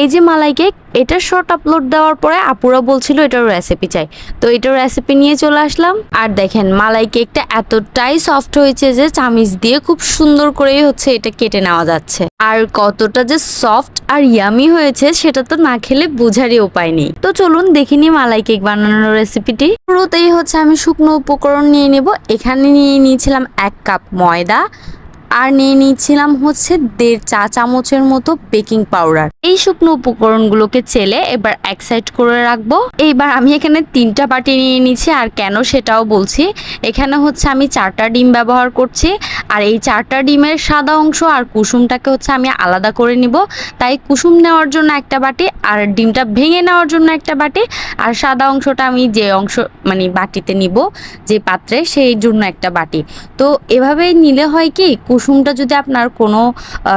এই যে মালাই কেক এটার শর্ট আপলোড দেওয়ার পরে আপুরা বলছিল এটার রেসিপি চাই। তো এটার রেসিপি নিয়ে চলে আসলাম। আর দেখেন, মালাই কেকটা এতটাই সফট হয়েছে যে চামিচ দিয়ে খুব সুন্দর করেই হচ্ছে এটা কেটে নেওয়া যাচ্ছে। আর কতটা যে সফট আর ইয়ামি হয়েছে, সেটা তো না খেলে বোঝারই উপায় নেই। তো চলুন দেখিনি মালাই কেক বানানোর রেসিপিটি পুরোতেই হচ্ছে আমি শুকনো উপকরণ নিয়ে নেব। এখানে নিয়ে নিয়েছিলাম এক কাপ ময়দা আর নিয়ে নিয়েছিলাম হচ্ছে দেড় চা চামচের মতো বেকিং পাউডার। এই শুকনো উপকরণগুলোকে চেলে এবার এক সাইড করে রাখব। এইবার আমি এখানে তিনটা বাটি নিয়ে নিয়েছি আর কেন সেটাও বলছি। এখানে হচ্ছে আমি চারটা ডিম ব্যবহার করছি আর এই চারটা ডিমের সাদা অংশ আর কুসুমটাকে হচ্ছে আমি আলাদা করে নিব। তাই কুসুম নেওয়ার জন্য একটা বাটি আর ডিমটা ভেঙে নেওয়ার জন্য একটা বাটি আর সাদা অংশটা আমি যে অংশ মানে বাটিতে নিব যে পাত্রে সেই জন্য একটা বাটি। তো এভাবে নিলে হয় কি কুসুমটা যদি আপনার কোনো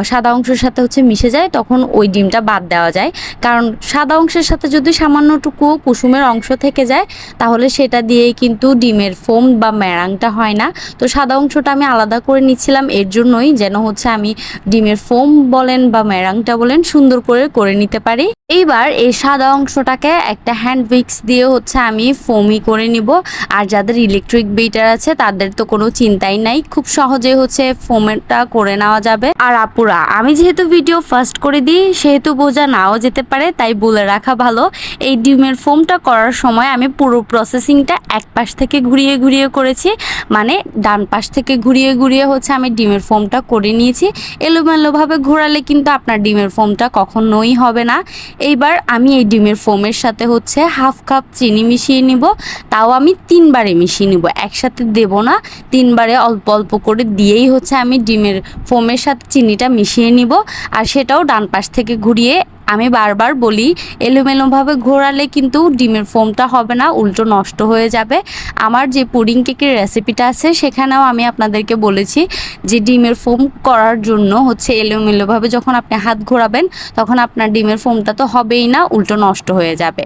সাদা অংশের সাথে হচ্ছে মিশে যায়, তখন ওই ডিমটা বাদ দেওয়া যায়। কারণ সাদা অংশের সাথে যদি সামান্যটুকু কুসুমের অংশ থেকে যায়, তাহলে সেটা দিয়েই কিন্তু ডিমের ফোম বা ম্যারাংটা হয় না। তো সাদা অংশটা আমি আলাদা করে নিচ্ছিলাম, এর জন্যই যেন হচ্ছে আমি ডিমের ফোম বলেন বা ম্যারাংটা বলেন সুন্দর করে করে নিতে পারি। এইবার এই সাদা অংশটাকে একটা হ্যান্ড উইক্স দিয়ে হচ্ছে আমি ফোমি করে নিব। আর যাদের ইলেকট্রিক বিটার আছে, তাদের তো কোনো চিন্তাই নাই। খুব সহজে হচ্ছে ফোমেরটা করে নেওয়া যাবে। আর আপুরা, আমি যেহেতু ভিডিও ফার্স্ট করে দিই, সেহেতু বোঝা নাও যেতে পারে, তাই বলে রাখা ভালো। এই ডিমের ফোমটা করার সময় আমি পুরো প্রসেসিংটা এক পাশ থেকে ঘুরিয়ে ঘুরিয়ে করেছি। মানে ডান পাশ থেকে ঘুরিয়ে ঘুরিয়ে হচ্ছে আমি ডিমের ফোমটা করে নিয়েছি। এলোমেলোভাবে ঘোরালে কিন্তু আপনার ডিমের ফোমটা কখনোই হবে না। এইবার আমি এই ডিমের ফোমের সাথে হচ্ছে হাফ কাপ চিনি মিশিয়ে নিব। তাও আমি তিনবারে মিশিয়ে নিব। একসাথে দেব না, তিনবারে অল্প অল্প করে দিয়েই হচ্ছে আমি ডিমের ফোমের সাথে চিনিটা মিশিয়ে নিব আর সেটাও ডান পাশ থেকে ঘুরিয়ে আমি বারবার বলি, এলোমেলোভাবে ঘোরালে কিন্তু ডিমের ফোমটা হবে না, উল্টো নষ্ট হয়ে যাবে। আমার যে পুডিং কেকের রেসিপিটা আছে, সেখানেও আমি আপনাদেরকে বলেছি যে ডিমের ফোম করার জন্য হচ্ছে এলোমেলোভাবে যখন আপনি হাত ঘোরাবেন, তখন আপনার ডিমের ফোমটা তো হবেই না, উল্টো নষ্ট হয়ে যাবে।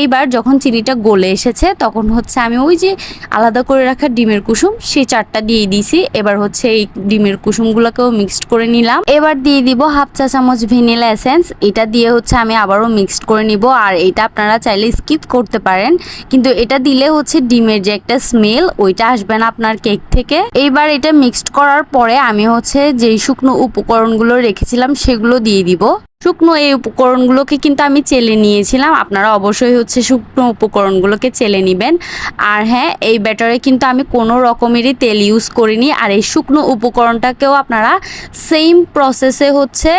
এইবার যখন চিনিটা গলে এসেছে, তখন হচ্ছে আমি ওই যে আলাদা করে রাখা ডিমের কুসুম, সেই চারটা দিয়ে দিয়েছি। এবার হচ্ছে এই ডিমের কুসুমগুলোকেও মিক্সড করে নিলাম। এবার দিয়ে দিব হাফ চা চামচ ভ্যানিলা এসেন্স, এটা দিয়ে হচ্ছে আমি আবারও মিক্সড করে নিব। আর এটা আপনারা চাইলে স্কিপ করতে পারেন। কিন্তু এটা দিলে হচ্ছে ডিমের যে একটা স্মেল ওইটা আসবে না আপনার কেক থেকে। এইবার এটা মিক্সড করার পরে আমি হচ্ছে যেই শুকনো উপকরণগুলো রেখেছিলাম, সেগুলো দিয়ে দিব। শুকনো এই উপকরণগুলোকে কিন্তু আমি চেলে নিয়েছিলাম। আপনারা অবশ্যই হচ্ছে শুকনো উপকরণগুলোকে চেলে নেবেন। আর হ্যাঁ এই ব্যাটারে কিন্তু আমি কোনো রকমেরই তেল ইউজ করিনি। আর এই শুকনো উপকরণটাকেও আপনারা সেম প্রসেসে হচ্ছে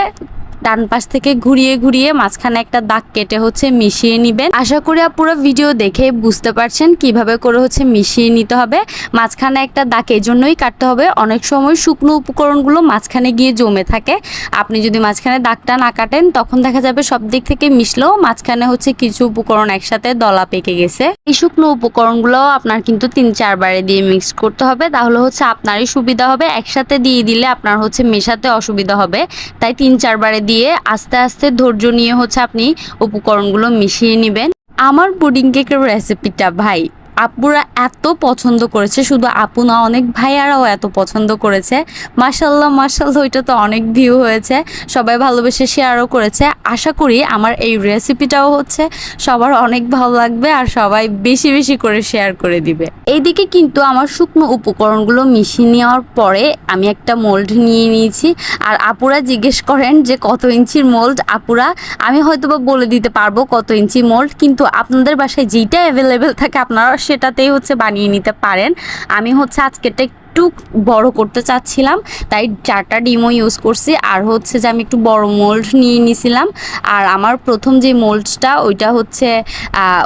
ডান পাশ থেকে ঘুরিয়ে ঘুরিয়ে মাঝখানে একটা দাগ কেটে হচ্ছে মিশিয়ে নেবেন। আশা করি পুরো ভিডিও দেখে বুঝতে পারছেন কীভাবে করে হচ্ছে মিশিয়ে নিতে হবে। মাঝখানে একটা দাগ এই জন্যই কাটতে হবে। অনেক সময় শুকনো উপকরণগুলো মাঝখানে গিয়ে জমে থাকে। আপনি যদি মাঝখানে দাগটা না কাটেন, তখন দেখা যাবে সব দিক থেকে মিশলেও মাঝখানে হচ্ছে কিছু উপকরণ একসাথে দলা পেকে গেছে। এই শুকনো উপকরণগুলো আপনার কিন্তু তিন চারবারে দিয়ে মিক্স করতে হবে। তাহলে হচ্ছে আপনারই সুবিধা হবে। একসাথে দিয়ে দিলে আপনার হচ্ছে মেশাতে অসুবিধা হবে। তাই তিন চারবারে দিয়ে আস্তে আস্তে ধৈর্য নিয়ে হচ্ছে আপনি উপকরণগুলো মিশিয়ে নেবেন। আমার পুডিং কেকের রেসিপিটা ভাই আপুরা এত পছন্দ করেছে, শুধু আপু না, অনেক ভাইয়ারাও এত পছন্দ করেছে। মাসাল্লাহ মাসাল্লাহ ওইটা তো অনেক ভিউ হয়েছে। সবাই ভালোবেসে শেয়ারও করেছে। আশা করি আমার এই রেসিপিটাও হচ্ছে, সবার অনেক ভালো লাগবে আর সবাই বেশি বেশি করে শেয়ার করে দিবে। এইদিকে কিন্তু আমার শুকনো উপকরণগুলো মিশিয়ে নেওয়ার পরে আমি একটা মোল্ড নিয়ে নিয়েছি। আর আপুরা জিজ্ঞেস করেন যে, কত ইঞ্চির মোল্ড? আপুরা, আমি হয়তো বলে দিতে পারব কত ইঞ্চি মোল্ড, কিন্তু আপনাদের বাসায় যেইটা অ্যাভেলেবেল থাকে, আপনারা সেটাতেই হচ্ছে বানিয়ে নিতে পারেন। আমি হচ্ছে আজকেরটা একটু বড় করতে চাচ্ছিলাম, তাই চারটা ডিমও ইউজ করছি। আর হচ্ছে যে আমি একটু বড় মোল্ড নিয়ে নিয়েছিলাম আর আমার প্রথম যে মোল্ডটা ওইটা হচ্ছে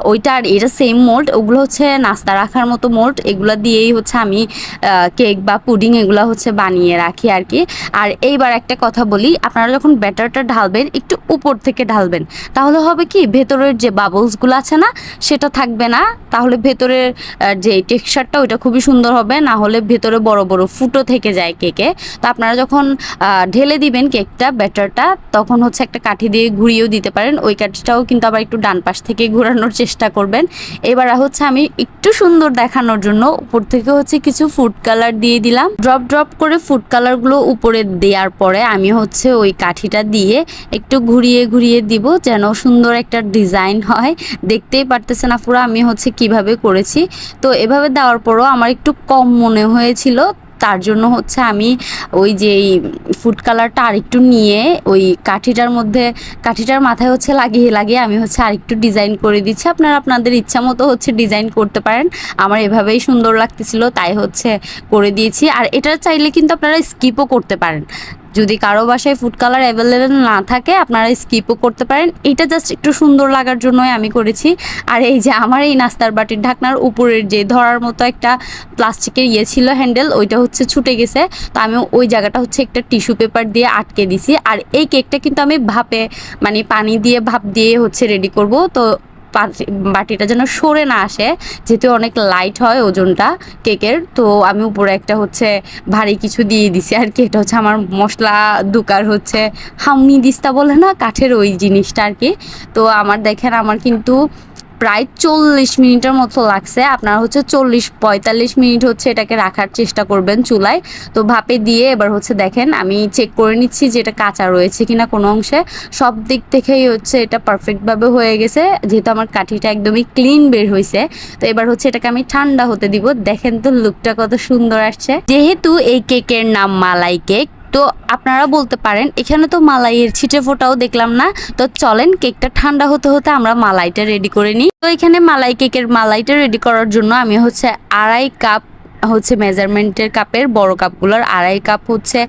ওইটা আর এটা সেম মোল্ড ওগুলো হচ্ছে নাস্তা রাখার মতো মোল্ড এগুলো দিয়েই হচ্ছে আমি কেক বা পুডিং এগুলো হচ্ছে বানিয়ে রাখি আর কি। আর এইবার একটা কথা বলি, আপনারা যখন ব্যাটারটা ঢালবেন, একটু উপর থেকে ঢালবেন, তাহলে হবে কি, ভেতরের যে বাবলসগুলো আছে না, সেটা থাকবে না। তাহলে ভেতরের যে টেক্সচারটা ওইটা খুবই সুন্দর হবে। না হলে ভেতরে ভিতরে বড় বড় ফুটো থেকে যায় কেকে। তো আপনারা যখন ঢেলে দিবেন কেকটা, ব্যাটারটা, তখন হচ্ছে একটা কাঠি দিয়ে ঘুরিয়েও দিতে পারেন। ওই কাঠিটাও কিন্তু আবার একটু ডান পাশ থেকে ঘোরানোর চেষ্টা করবেন। এবার হচ্ছে আমি একটু সুন্দর দেখানোর জন্য উপর থেকে হচ্ছে কিছু ফুড কালার দিয়ে দিলাম। ড্রপ ড্রপ করে ফুড কালারগুলো উপরে দেওয়ার পরে আমি হচ্ছে ওই কাঠিটা দিয়ে একটু ঘুরিয়ে ঘুরিয়ে দিব যেন সুন্দর একটা ডিজাইন হয়। দেখতেই পারতেছে না পুরো আমি হচ্ছে কীভাবে করেছি। তো এভাবে দেওয়ার পরও আমার একটু কম মনে হয়েছিল তার জন্য হচ্ছে আমি ওই যে ফুড কালারটা আরেকটু নিয়ে ওই কাঠিটার মধ্যে, কাঠিটার মাথায় হচ্ছে লাগিয়ে লাগিয়ে আমি হচ্ছে আরেকটু ডিজাইন করে দিচ্ছি। আপনারা আপনাদের ইচ্ছা মতো হচ্ছে ডিজাইন করতে পারেন। আমার এভাবেই সুন্দর লাগতেছিল, তাই হচ্ছে করে দিয়েছি। আর এটা চাইলে কিন্তু আপনারা স্কিপও করতে পারেন। যদি কারও বাসায় ফুড কালার অ্যাভেলেবেল না থাকে, আপনারা স্কিপও করতে পারেন। এটা জাস্ট একটু সুন্দর লাগার জন্যই আমি করেছি। আর এই যে আমার এই নাস্তার বাটির ঢাকনার উপরের যে ধরার মতো একটা প্লাস্টিকের ইয়ে ছিল হ্যান্ডেল ওইটা হচ্ছে ছুটে গেছে। তো আমি ওই জায়গাটা হচ্ছে একটা টিস্যু পেপার দিয়ে আটকে দিছি। আর এই কেকটা কিন্তু আমি ভাপে মানে পানি দিয়ে ভাপ দিয়ে হচ্ছে রেডি করব। তো বাটিটা যেন সরে না আসে, যেহেতু অনেক লাইট হয় ওজনটা কেকের, তো আমি উপরে একটা হচ্ছে ভারী কিছু দিয়ে দিছি আর কি। এটা হচ্ছে আমার মশলা দুকার হচ্ছে হামনি দিস্তা বলে না, কাঠের ওই জিনিসটা আর কি। তো আমার দেখেন, আমার কিন্তু প্রায় চল্লিশ মিনিটের মতো লাগছে। আপনারা হচ্ছে চল্লিশ, পঁয়তাল্লিশ মিনিট হচ্ছে এটাকে রাখার চেষ্টা করবেন চুলায়। তো ভাপে দিয়ে এবার হচ্ছে দেখেন, আমি চেক করে নিচ্ছি যে এটা কাঁচা রয়েছে কিনা কোনো অংশে। সব দিক থেকেই হচ্ছে এটা পারফেক্টভাবে হয়ে গেছে, যেহেতু আমার কাঠিটা একদমই ক্লিন বের হয়েছে তো এবার হচ্ছে এটাকে আমি ঠান্ডা হতে দিব। দেখেন তো লুকটা কত সুন্দর আসছে। যেহেতু এই কেকের নাম মালাই কেক তো আপনারা বলতে পারেন, এখানে তো মালাইয়ের ছিটে ফোটাও দেখলাম না। তো চলেন, কেকটা ঠান্ডা হতে হতে আমরা মালাইটা রেডি করে নিই। তো এখানে মালাই কেকের মালাইটা রেডি করার জন্য আমি হচ্ছে আড়াই কাপ হচ্ছে মেজারমেন্টের কাপের, বড় কাপগুলোর আড়াই কাপ হচ্ছে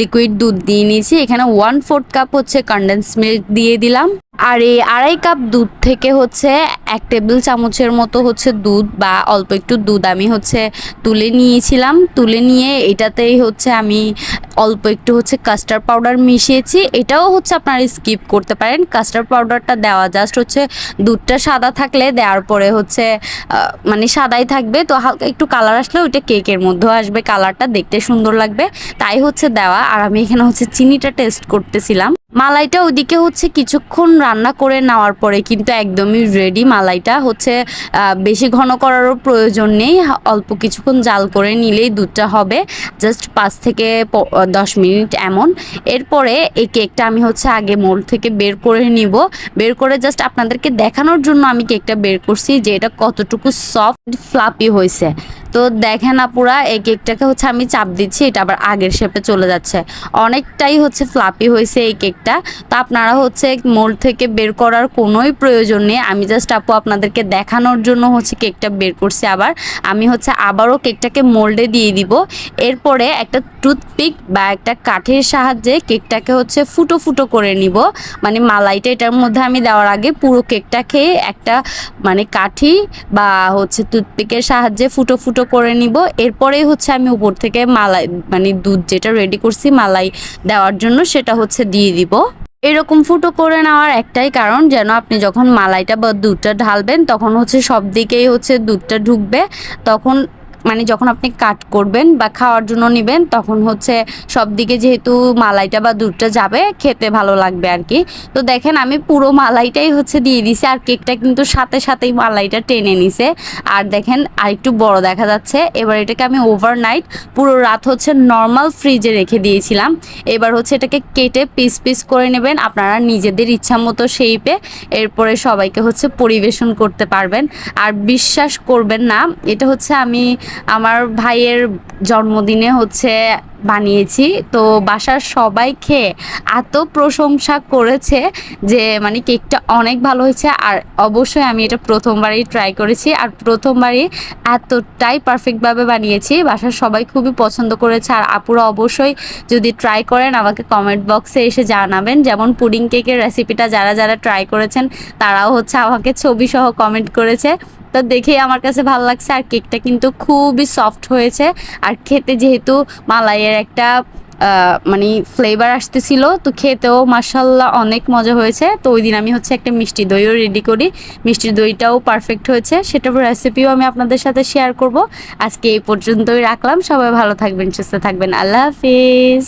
লিকুইড দুধ দিয়ে নিয়েছি। এখানে ওয়ান ফোর্থ কাপ হচ্ছে কন্ডেন্স মিল্ক দিয়ে দিলাম। আর এই আড়াই কাপ দুধ থেকে হচ্ছে এক টেবিল চামচের মতো হচ্ছে দুধ বা অল্প একটু দুধ আমি হচ্ছে তুলে নিয়েছিলাম। তুলে নিয়ে এটাতেই হচ্ছে আমি অল্প একটু হচ্ছে কাস্টার্ড পাউডার মিশিয়েছি। এটাও হচ্ছে আপনারা স্কিপ করতে পারেন। কাস্টার্ড পাউডারটা দেওয়া জাস্ট হচ্ছে দুধটা সাদা থাকলে দেওয়ার পরে হচ্ছে মানে সাদাই থাকবে। তো হালকা একটু কালার আসলে ওইটা কেকের মধ্যেও আসবে। কালারটা দেখতে সুন্দর লাগবে। তাই হচ্ছে দেওয়া। আর আমি এখানে হচ্ছে চিনিটা টেস্ট করতেছিলাম। মালাইটা ওদিকে হচ্ছে কিছুক্ষণ রান্না করে নেওয়ার পরে কিন্তু একদমই রেডি মালাইটা হচ্ছে বেশি ঘন করারও প্রয়োজন নেই। অল্প কিছুক্ষণ জাল করে নিলেই দুধটা হবে। জাস্ট পাঁচ থেকে দশ মিনিট এমন। এরপরে এই কেকটা আমি হচ্ছে আগে মোল্ড থেকে বের করে নিব। বের করে জাস্ট আপনাদেরকে দেখানোর জন্য আমি কেকটা বের করছি যে এটা কতটুকু সফট ফ্লাপি হয়েছে। তো দেখেন আপুরা, এই কেকটাকে হচ্ছে আমি চাপ দিচ্ছি, এটা আবার আগের শেপে চলে যাচ্ছে। অনেকটাই হচ্ছে ফ্লাপি হয়েছে এই কেকটা। তো আপনারা হচ্ছে মোল্ড থেকে বের করার কোনোই প্রয়োজন নেই। আমি জাস্ট আপু আপনাদেরকে দেখানোর জন্য হচ্ছে কেকটা বের করছি আবার। আমি হচ্ছে আবারও কেকটাকে মোল্ডে দিয়ে দিব। এরপরে একটা টুথপিক বা একটা কাঠের সাহায্যে কেকটাকে হচ্ছে ফুটো ফুটো করে নিব। মানে মালাইটা এটার মধ্যে আমি দেওয়ার আগে পুরো কেকটা খেয়ে একটা মানে কাঠি বা হচ্ছে টুথপিকের সাহায্যে ফুটো ফুটো করে নিব। এরপরেই হচ্ছে আমি উপর থেকে মালাই মানে দুধ যেটা রেডি করছি মালাই দেওয়ার জন্য সেটা হচ্ছে দিয়ে দিব। এরকম ফুটো করে নেওয়ার একটাই কারণ যেন আপনি যখন মালাইটা বা দুধটা ঢালবেন তখন হচ্ছে সব দিকেই হচ্ছে দুধটা ঢুকবে। তখন মানে যখন আপনি কাট করবেন বা খাওয়ার জন্য নেবেন, তখন হচ্ছে সব দিকে যেহেতু মালাইটা বা দুধটা যাবে, খেতে ভালো লাগবে আর কি তো দেখেন আমি পুরো মালাইটাই হচ্ছে দিয়ে দিছি, আর কেকটা কিন্তু সাথে সাথেই মালাইটা টেনে নিছে। আর দেখেন আর একটু বড় দেখা যাচ্ছে, এবার এটাকে আমি ওভারনাইট পুরো রাত হচ্ছে নর্মাল ফ্রিজে রেখে দিয়েছিলাম। এবার হচ্ছে এটাকে কেটে পিস পিস করে নেবেন, আপনারা নিজেদের ইচ্ছা মতো শেপে এরপরে সবাইকে হচ্ছে পরিবেশন করতে পারবেন। আর বিশ্বাস করবেন না, এটা হচ্ছে আমি আমার ভাইয়ের জন্মদিনে হচ্ছে বানিয়েছি। তো বাসার সবাই খেয়ে এত প্রশংসা করেছে যে মানে কেকটা অনেক ভালো হয়েছে। আর অবশ্যই আমি এটা প্রথমবারই ট্রাই করেছি আর প্রথমবারই এতটাই পারফেক্টভাবে বানিয়েছি। বাসার সবাই খুবই পছন্দ করেছে। আর আপুরা অবশ্যই যদি ট্রাই করেন, আমাকে কমেন্ট বক্সে এসে জানাবেন। যেমন পুডিং কেকের রেসিপিটা যারা যারা ট্রাই করেছেন, তারাও হচ্ছে আমাকে ছবি সহ কমেন্ট করেছে। তো দেখেই আমার কাছে ভালো লাগছে, আর কেকটা কিন্তু খুবই সফট হয়েছে। আর খেতে যেহেতু মালাইয়ের একটা মানে ফ্লেভার আসতেছিল, তো খেতেও মাসাল্লাহ অনেক মজা হয়েছে। তো ওই দিন আমি হচ্ছে একটা মিষ্টি দইও রেডি করি। মিষ্টির দইটাও পারফেক্ট হয়েছে। সেটার রেসিপিও আমি আপনাদের সাথে শেয়ার করব। আজকে এই পর্যন্তই রাখলাম। সবাই ভালো থাকবেন, সুস্থ থাকবেন। আল্লাহ হাফিজ।